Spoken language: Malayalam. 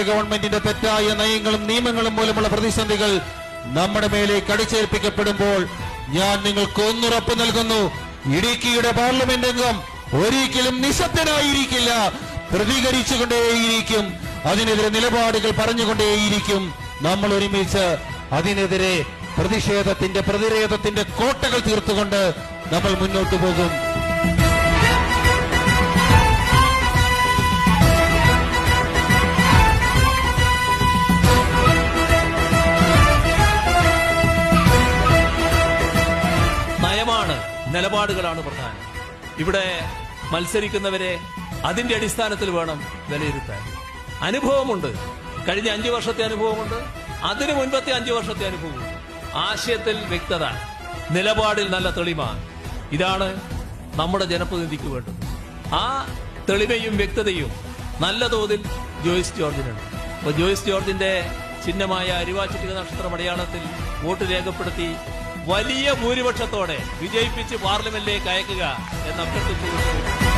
ഗവൺമെന്റിന്റെ തെറ്റായ നയങ്ങളും നിയമങ്ങളും മൂലമുള്ള പ്രതിസന്ധികൾ നമ്മുടെ മേലെ കടിച്ചേൽപ്പിക്കപ്പെടുമ്പോൾ ഞാൻ നിങ്ങൾക്ക് ഒന്നുറപ്പ് നൽകുന്നു. ഇടുക്കിയുടെ പാർലമെന്റ് അംഗം ഒരിക്കലും നിശബ്ദനായിരിക്കില്ല. പ്രതികരിച്ചുകൊണ്ടേയിരിക്കും. അതിനെതിരെ നിലപാടുകൾ പറഞ്ഞുകൊണ്ടേയിരിക്കും. നമ്മൾ ഒരുമിച്ച് അതിനെതിരെ പ്രതിഷേധത്തിന്റെ പ്രതിരോധത്തിന്റെ കോട്ടകൾ തീർത്തുകൊണ്ട് നമ്മൾ മുന്നോട്ട് പോകും. നിലപാടുകളാണ് പ്രധാനം. ഇവിടെ മത്സരിക്കുന്നവരെ അതിന്റെ അടിസ്ഥാനത്തിൽ വേണം വിലയിരുത്താൻ. അനുഭവമുണ്ട്. കഴിഞ്ഞ അഞ്ചു വർഷത്തെ അനുഭവമുണ്ട്. അതിനു മുൻപത്തെ അഞ്ചു വർഷത്തെ അനുഭവമുണ്ട് ആശയത്തിൽ വ്യക്തത നിലപാടിൽ നല്ല തെളിമ ഇതാണ് നമ്മുടെ ജനപ്രതിനിധിക്ക് വേണ്ടത്. ആ തെളിമയും വ്യക്തതയും നല്ല തോതിൽ ജോയിസ് ജോർജിനുണ്ട്. അപ്പൊ ജോയിസ് ജോർജിന്റെ ചിഹ്നമായ അരിവാച്ചിട്ടിക നക്ഷത്ര മലയാളത്തിൽ വോട്ട് രേഖപ്പെടുത്തി വലിയ ഭൂരിപക്ഷത്തോടെ വിജയിപ്പിച്ച് പാർലമെന്റിലേക്ക് അയക്കുക എന്ന് അഭ്യർത്ഥിച്ചു